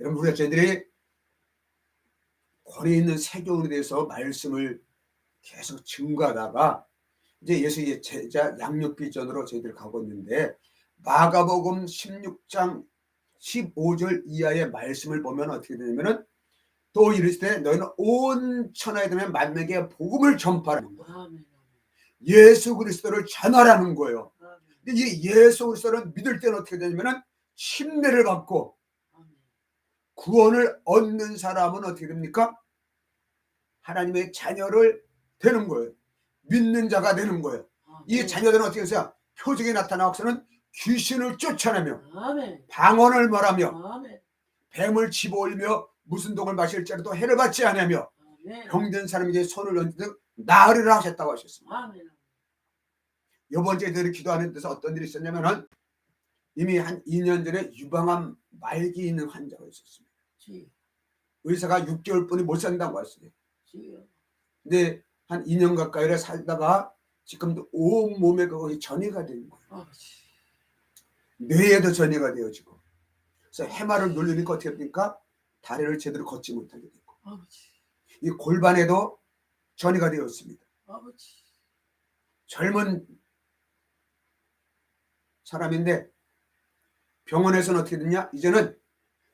여러분 우리가 저희들이 권위 있는 세경에 대해서 말씀을 계속 증거하다가 이제 예수의 제자 양육비전으로 저희들 가고 있는데 마가복음 16장 15절 이하의 말씀을 보면 어떻게 되냐면은 또 이르시되 너희는 온 천하에 되면 만명에 복음을 전파하는 거예요. 예수 그리스도를 전하라는 거예요. 근데 이 예수 그리스도를 믿을 때는 어떻게 되냐면은 침례를 받고. 구원을 얻는 사람은 어떻게 됩니까? 하나님의 자녀를 되는 거예요. 믿는 자가 되는 거예요. 이 아멘. 자녀들은 어떻게 해서요? 표적이 나타나고서는 귀신을 쫓아내며. 방언을 말하며. 뱀을 집어올며 무슨 독을 마실지라도 해를 받지 않으며. 병든 사람에게 손을 얹는 나으리라 하셨다고 하셨습니다. 아멘. 이번 주에 저희들이 기도하는 데서 어떤 일이 있었냐면은 이미 한 2년 전에 유방암 말기 있는 환자가 있었습니다. 지. 의사가 6개월 뿐이 못 산다고 했어요. 지요. 근데 한 2년 가까이를 살다가 지금도 온 몸에 거의 전이가 된 거예요. 아버지. 뇌에도 전이가 되어지고. 그래서 해마를 누르니까 어떻게 됩니까? 다리를 제대로 걷지 못하게 되고. 아버지. 이 골반에도 전이가 되었습니다. 아버지. 젊은 사람인데 병원에서는 어떻게 됐냐? 이제는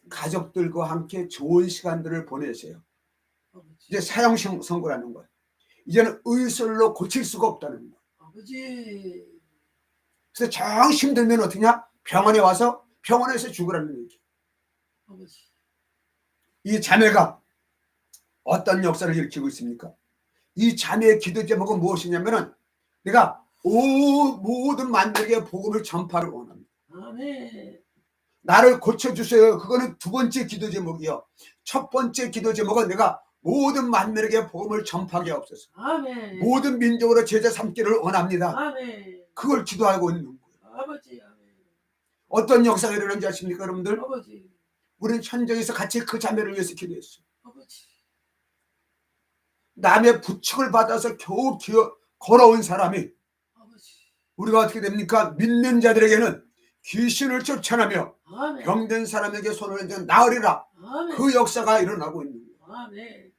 가족들과 함께 좋은 시간들을 보내세요. 이제 사형 선- 선고라는 거예요. 이제는 의술로 고칠 수가 없다는 거예요. 아버지. 그래서 정 힘들면 어떠냐? 병원에 와서 병원에서 죽으라는 얘기. 아버지. 이 자매가 어떤 역사를 일으키고 있습니까? 이 자매의 기도 제목은 무엇이냐면은 내가 오, 모든 만들에게 복음을 전파를 원합니다. 아멘. 나를 고쳐주세요. 그거는 두 번째 기도 제목이요. 첫 번째 기도 제목은 내가 모든 만민에게 복음을 전파하게 없어서 아멘. 모든 민족으로 제자 삼기를 원합니다. 아멘. 그걸 기도하고 있는 거예요. 아버지. 아멘. 어떤 역사가 일어난지 아십니까, 여러분들? 아버지. 우리는 현장에서 같이 그 자매를 위해서 기도했어요. 아버지. 남의 부축을 받아서 겨우 기어, 걸어온 사람이 아버지. 우리가 어떻게 됩니까? 믿는 자들에게는 귀신을 쫓아내며 아멘. 병든 사람에게 손을 얹어 나으리라. 아멘. 그 역사가 일어나고 있는 거예요. 아멘.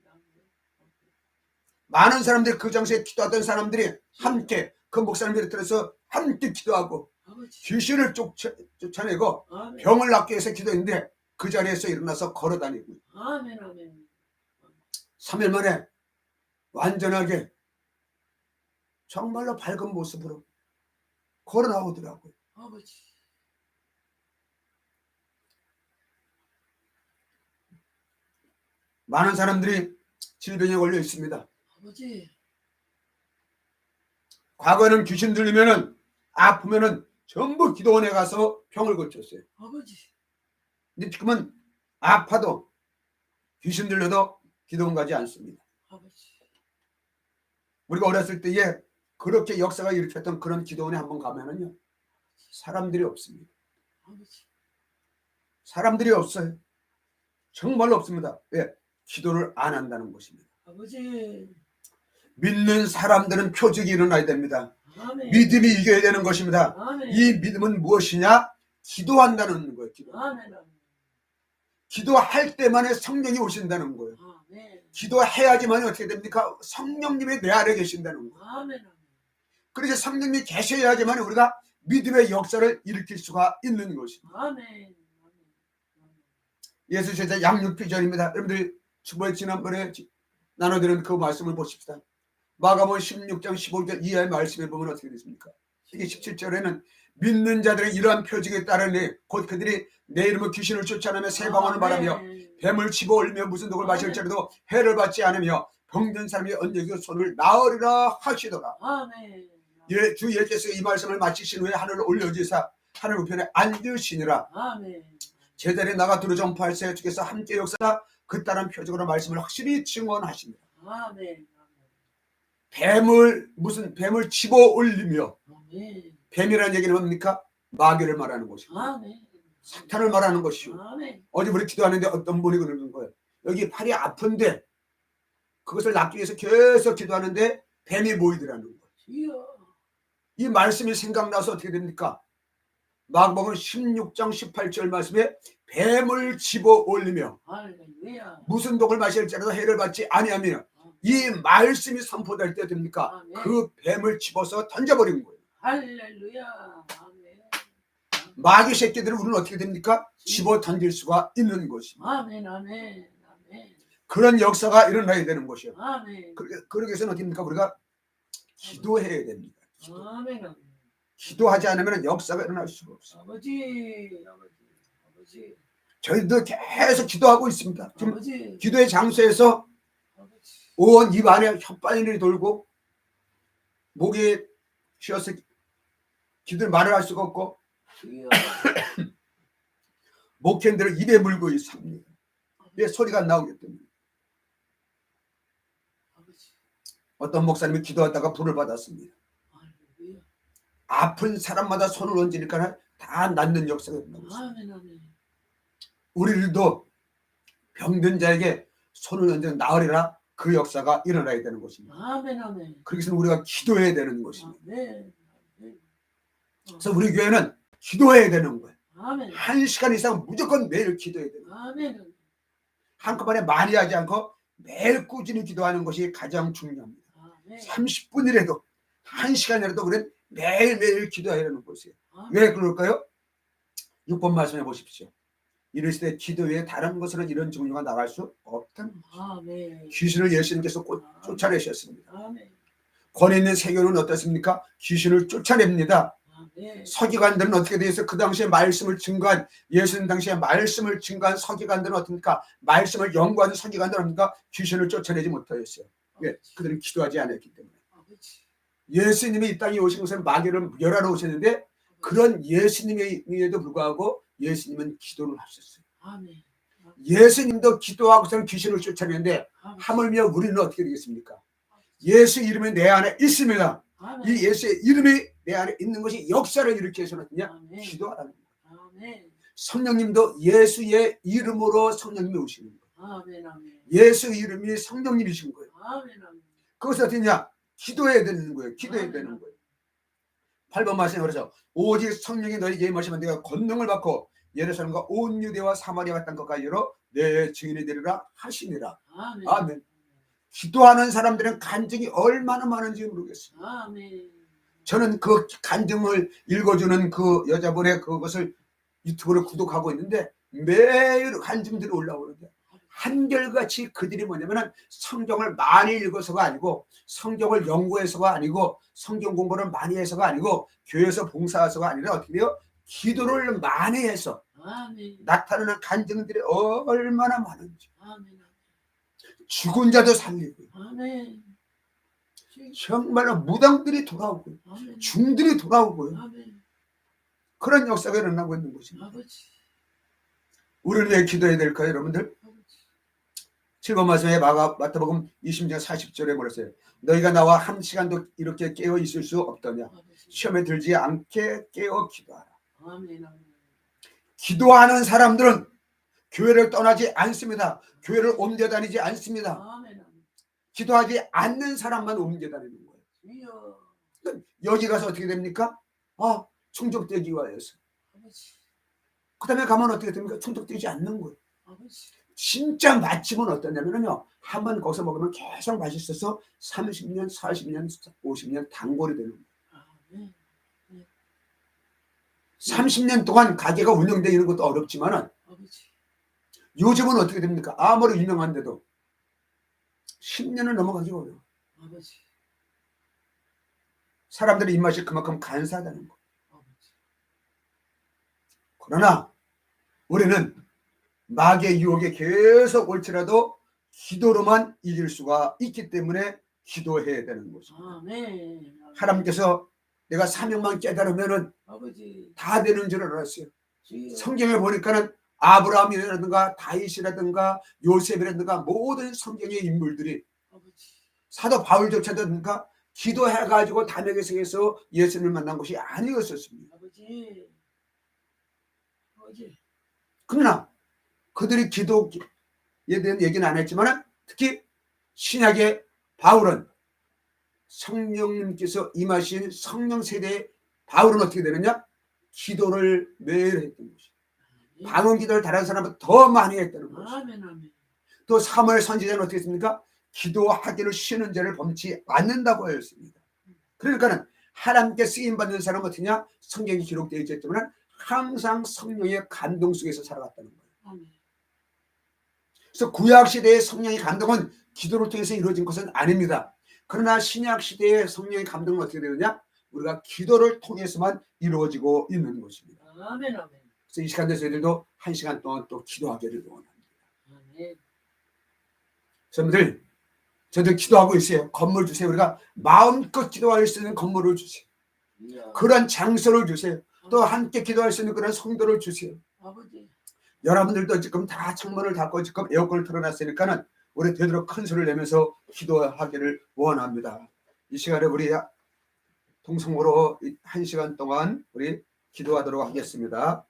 많은 사람들이 그 장소에 기도하던 사람들이 함께 그 목사님들이 들어서 함께 기도하고 아버지. 귀신을 쫓아, 쫓아내고 아멘. 병을 낫기 위해서 기도했는데 그 자리에서 일어나서 걸어다니고 아멘. 아멘. 3일 만에 완전하게 정말로 밝은 모습으로 걸어 나오더라고요. 아버지. 많은 사람들이 질병에 걸려 있습니다. 아버지. 과거에는 귀신 들리면은 아프면은 전부 기도원에 가서 병을 고쳤어요. 아버지. 근데 지금은 아파도 귀신 들려도 기도원 가지 않습니다. 아버지. 우리가 어렸을 때에 그렇게 역사가 일으켰던 그런 기도원에 한번 가면은요 사람들이 없습니다. 아버지. 사람들이 없어요. 정말로 없습니다. 왜? 기도를 안 한다는 것입니다. 아버지. 믿는 사람들은 표적이 일어나야 됩니다. 아멘. 믿음이 이겨야 되는 것입니다. 아멘. 이 믿음은 무엇이냐? 기도한다는 거예요. 기도. 아멘. 아멘. 기도할 때만에 성령이 오신다는 거예요. 아멘. 기도해야지만 어떻게 됩니까? 성령님이 내 안에 계신다는 거예요. 아멘. 아멘. 그래서 성령님이 계셔야지만 우리가 믿음의 역사를 일으킬 수가 있는 것입니다. 아멘. 아멘. 예수 제자 양육비전입니다. 여러분들 주번에 지난번에 지- 나눠드린 그 말씀을 보십시다. 마가복 16장 15절 이하의 말씀에 보면 어떻게 됐습니까? 이게 17절에는 믿는 자들의 이러한 표적에 따르니 곧 그들이 내 이름으로 귀신을 쫓아내며 새 방언을 말하며 아멘. 뱀을 집어올며 무슨 독을 아멘. 마실지라도 해를 받지 않으며 병든 사람이 언제그 손을 나으리라 하시더라. 아멘. 예, 주 예수께서 이 말씀을 마치신 후에 하늘을 올려주사 하늘 우편에 앉으시니라. 아멘. 제자리에 나가 두루 전파할세 주께서 함께 역사다 그 따른 표적으로 말씀을 확실히 증언하십니다. 아멘. 뱀을 무슨 뱀을 집어 올리며 아멘. 뱀이라는 얘기는 뭡니까? 마귀를 말하는 것이고. 사탄을 말하는 것이고. 어제 우리 기도하는데 어떤 분이 그러는 거예요. 여기 팔이 아픈데 그것을 낫기 위해서 계속 기도하는데 뱀이 보이더라는 거예요. 이 말씀이 생각나서 어떻게 됩니까? 마가복음 16장 18절 말씀에 뱀을 집어 올리며. 무슨 독을 마실지라도 해를 받지 아니하며 이 말씀이 선포될 때 됩니까? 아멘. 그 뱀을 집어서 던져버리는 거예요. 할렐루야. 아멘. 마귀 새끼들을 우리는 어떻게 됩니까? 집어 던질 수가 있는 것입니다. 아멘. 아멘. 아멘. 그런 역사가 일어나야 되는 것이요. 아멘. 그러기 그러기 위해서는 어떻습니까? 우리가 기도해야 됩니다. 기도. 아멘. 아멘. 기도하지 않으면 역사가 일어날 수가 없어요. 아버지. 아버지. 저희도 계속 기도하고 있습니다. 지금 아버지. 기도의 장소에서 아버지. 온입 안에 혓바늘이 돌고 목이 쉬어서 기도를 말을 할 수가 없고 주여. 목캔들을 입에 물고 있습니다. 왜 소리가 안 나오기 때문에 아버지. 어떤 목사님이 기도하다가 불을 받았습니다. 아픈 사람마다 손을 얹으니까 다 낫는 역사가 일어나고. 아멘. 우리들도 병든 자에게 손을 얹어 나으리라 그 역사가 일어나야 되는 것입니다. 아멘. 아멘. 때문에 우리가 기도해야 되는 것입니다. 아멘. 아멘. 그래서 우리 교회는 기도해야 되는 거예요. 아멘. 한 시간 이상 무조건 매일 기도해야 되는 거예요. 아멘. 한꺼번에 많이 하지 않고 매일 꾸준히 기도하는 것이 가장 중요합니다. 아멘. 30분이라도 한 시간이라도 우리는 매일매일 기도해야 되는 것이에요. 아멘. 왜 그럴까요? 6번 말씀해 보십시오. 이르시되 기도 외에 다른 것으로는 이런 종류가 나갈 수 없다. 아멘. 귀신을 예수님께서 곧 쫓아내셨습니다. 아멘. 권위 있는 세교는 어떻습니까? 귀신을 쫓아냅니다. 아멘. 서기관들은 어떻게 되어 그 당시에 말씀을 증거한 예수님 당시에 말씀을 증거한 서기관들은 어떻습니까? 말씀을 연구하는 서기관들은 어떻습니까? 귀신을 쫓아내지 못하였어요. 왜? 아버지. 그들은 기도하지 않았기 때문에. 예수님이 이 땅에 오신 것은 마귀를 멸하러 오셨는데 그런 예수님에도 불구하고 예수님은 기도를 하셨어요. 아멘. 예수님도 기도하고서는 귀신을 쫓아내는데. 하물며 우리는 어떻게 되겠습니까? 예수 이름이 내 안에 있습니다. 아멘. 이 예수의 이름이 내 안에 있는 것이 역사를 일으켜서는 그냥. 기도하라는 거예요. 성령님도 예수의 이름으로 성령님이 오시는 거예요. 아멘. 아멘. 예수 이름이 성령님이신 거예요. 아멘. 아멘. 그것을 어떻게냐? 기도해야 되는 거예요. 기도해야 아멘. 되는 거예요. 8번 말씀에 그래서 오직 성령이 너희에게 임하시면 내가 권능을 받고 예루살렘과 온 유대와 사마리아 땅 끝까지로 내 증인이 되리라 하시니라. 아멘. 아멘. 기도하는 사람들은 간증이 얼마나 많은지 모르겠어요. 아멘. 저는 그 간증을 읽어주는 그 여자분의 그것을 유튜브를 구독하고 있는데 매일 간증들이 올라오는데 한결같이 그들이 뭐냐면은 성경을 많이 읽어서가 아니고 성경을 연구해서가 아니고 성경 공부를 많이 해서가 아니고 교회에서 봉사해서가 아니라 어떻게 해요? 기도를 많이 해서 아멘. 나타나는 간증들이 얼마나 많은지 아멘. 죽은 자도 살리고 아멘. 정말로 무당들이 돌아오고 아멘. 중들이 돌아오고요 아멘. 그런 역사가 일어나고 있는 것입니다. 아버지. 우리는 왜 기도해야 될까요, 여러분들? 아버지. 7번 말씀에 마가 마태복음 20장 40절에 뭐랬어요? 너희가 나와 한 시간도 이렇게 깨어 있을 수 없더냐? 시험에 들지 않게 깨어 기도하라. 기도하는 사람들은 교회를 떠나지 않습니다. 교회를 옮겨 다니지 않습니다. 기도하지 않는 사람만 옮겨 다니는 거예요. 여기 가서 어떻게 됩니까? 아, 충족되기 위하여서. 그 다음에 가면 어떻게 됩니까? 충족되지 않는 거예요. 아버지. 진짜 맛집은 어떠냐면요. 한 번 거기서 먹으면 계속 맛있어서 30년, 40년, 50년 단골이 되는 거예요. 아멘. 30년 동안 가게가 운영되는 것도 어렵지만은. 요즘은 어떻게 됩니까? 아무리 유명한데도 10년을 넘어가기 어려워. 아버지. 사람들의 입맛이 그만큼 간사하다는 거. 아버지. 그러나 우리는 마귀의 유혹에 계속 올지라도 기도로만 이길 수가 있기 때문에 기도해야 되는 것입니다. 아멘. 하나님께서 내가 사명만 깨달으면은 아버지. 다 되는 줄 알았어요. 주여. 성경에 보니까는 아브라함이라든가 다윗이라든가 요셉이라든가 모든 성경의 인물들이 아버지. 사도 바울조차도니까 기도해가지고 담에게서 예수님을 만난 것이 아니었었습니다. 아버지. 아버지. 그러나 그들이 기도에 대한 얘기는 안 했지만 특히 신약의 바울은 성령님께서 임하신 성령 세대의 바울은 어떻게 되느냐? 기도를 매일 했던 것이. 방언 기도를 다른 사람은 더 많이 했다는 아멘. 또 3월 선지자는 어떻게 했습니까? 기도하기를 쉬는 죄를 범치 않는다고 하였습니다. 그러니까는 하나님께 쓰임 받는 사람은 어떠냐? 성경이 기록되어 있기 때문에 항상 성령의 감동 속에서 살아갔다는 거예요. 그래서 구약 시대의 성령의 감동은 기도를 통해서 이루어진 것은 아닙니다. 그러나 신약 시대의 성령의 감동은 어떻게 되느냐? 우리가 기도를 통해서만 이루어지고 있는 것입니다. 아멘 아멘. 그래서 이 시간에 저희들도 한 시간 동안 또 기도하기를 원합니다. 아멘. 여러분들 저도 기도하고 있어요. 건물 주세요. 우리가 마음껏 기도할 수 있는 건물을 주세요. 그런 장소를 주세요. 또 함께 기도할 수 있는 그런 성도를 주세요. 아버지. 여러분들도 지금 다 창문을 닫고 지금 에어컨을 틀어놨으니까는 우리 되도록 큰 소리를 내면서 기도하기를 원합니다. 이 시간에 우리 동성으로 한 시간 동안 우리 기도하도록 하겠습니다.